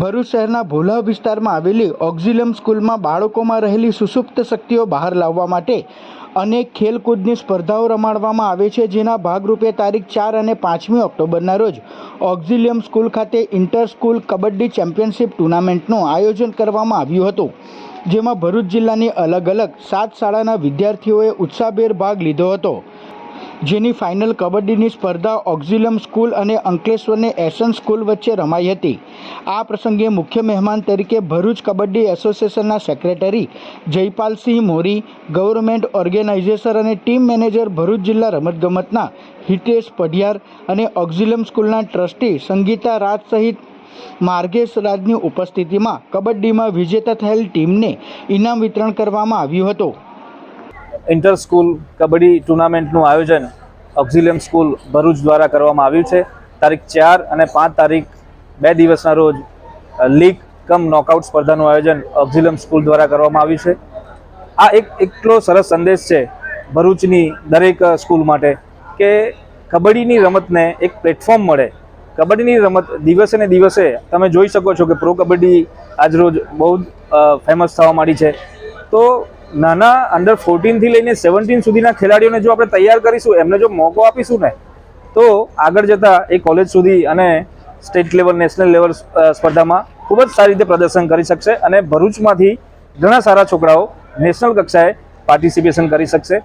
ભરૂચ શહેરના ભોલા વિસ્તારમાં આવેલી ઓક્ઝિલમ સ્કૂલમાં બાળકોમાં રહેલી સુસુપ્ત શક્તિઓ બહાર લાવવા માટે અનેક ખેલકૂદની સ્પર્ધાઓ રમાડવામાં આવે છે, જેના ભાગરૂપે તારીખ ચાર અને પાંચમી ઓક્ટોબરના રોજ ઓક્ઝિલિયમ સ્કૂલ ખાતે ઇન્ટર સ્કૂલ કબડ્ડી ચેમ્પિયનશિપ ટુર્નામેન્ટનું આયોજન કરવામાં આવ્યું હતું, જેમાં ભરૂચ જિલ્લાની અલગ અલગ સાત શાળાના વિદ્યાર્થીઓએ ઉત્સાહભેર ભાગ લીધો હતો. જેની ફાઇનલ કબડ્ડીની સ્પર્ધા ઓક્ઝિલમ સ્કૂલ અને અંકલેશ્વરની એસન સ્કૂલ વચ્ચે રમાઈ હતી. આ પ્રસંગે મુખ્ય મહેમાન તરીકે ભરૂચ કબડ્ડી એસોસિએશનના secretary Jaypalsinh Mori government organisation અને ટીમ મેનેજર ભરૂચ જિલ્લા રમતગમતના હિતેશ પઢિયાર અને ઓક્ઝિલમ સ્કૂલના ટ્રસ્ટી સંગીતા રાજ સહિત માર્ગેશ રાજની ઉપસ્થિતિમાં કબડ્ડીમાં વિજેતા થયેલ ટીમને ઇનામ વિતરણ કરવામાં આવ્યું હતું. ઇન્ટર સ્કૂલ કબડ્ડી ટુર્નામેન્ટનું આયોજન ઓક્ઝિલિયમ સ્કૂલ ભરૂચ દ્વારા કરવામાં આવ્યું છે. તારીખ ચાર અને પાંચ તારીખ બે દિવસના રોજ લીગ કમ નોકઆઉટ સ્પર્ધાનું આયોજન ઓક્ઝિલિયમ સ્કૂલ દ્વારા કરવામાં આવ્યું છે. આ એક એટલો સરસ સંદેશ છે ભરૂચની દરેક સ્કૂલ માટે કે કબડ્ડીની રમતને એક પ્લેટફોર્મ મળે. કબડ્ડીની રમત દિવસે ને દિવસે તમે જોઈ શકો છો કે પ્રો કબડ્ડી આજરોજ બહુ ફેમસ થવા માંડી છે. તો નાના અંડર ફોર્ટીનથી લઈને સેવન્ટીન સુધીના ખેલાડીઓને જો આપણે તૈયાર કરીશું, એમને જો મોકો આપીશું ને, તો આગળ જતાં એ કોલેજ સુધી અને સ્ટેટ લેવલ નેશનલ લેવલ સ્પર્ધામાં ખૂબ જ સારી રીતે પ્રદર્શન કરી શકશે અને ભરૂચમાંથી ઘણા સારા છોકરાઓ નેશનલ કક્ષાએ પાર્ટિસિપેશન કરી શકશે.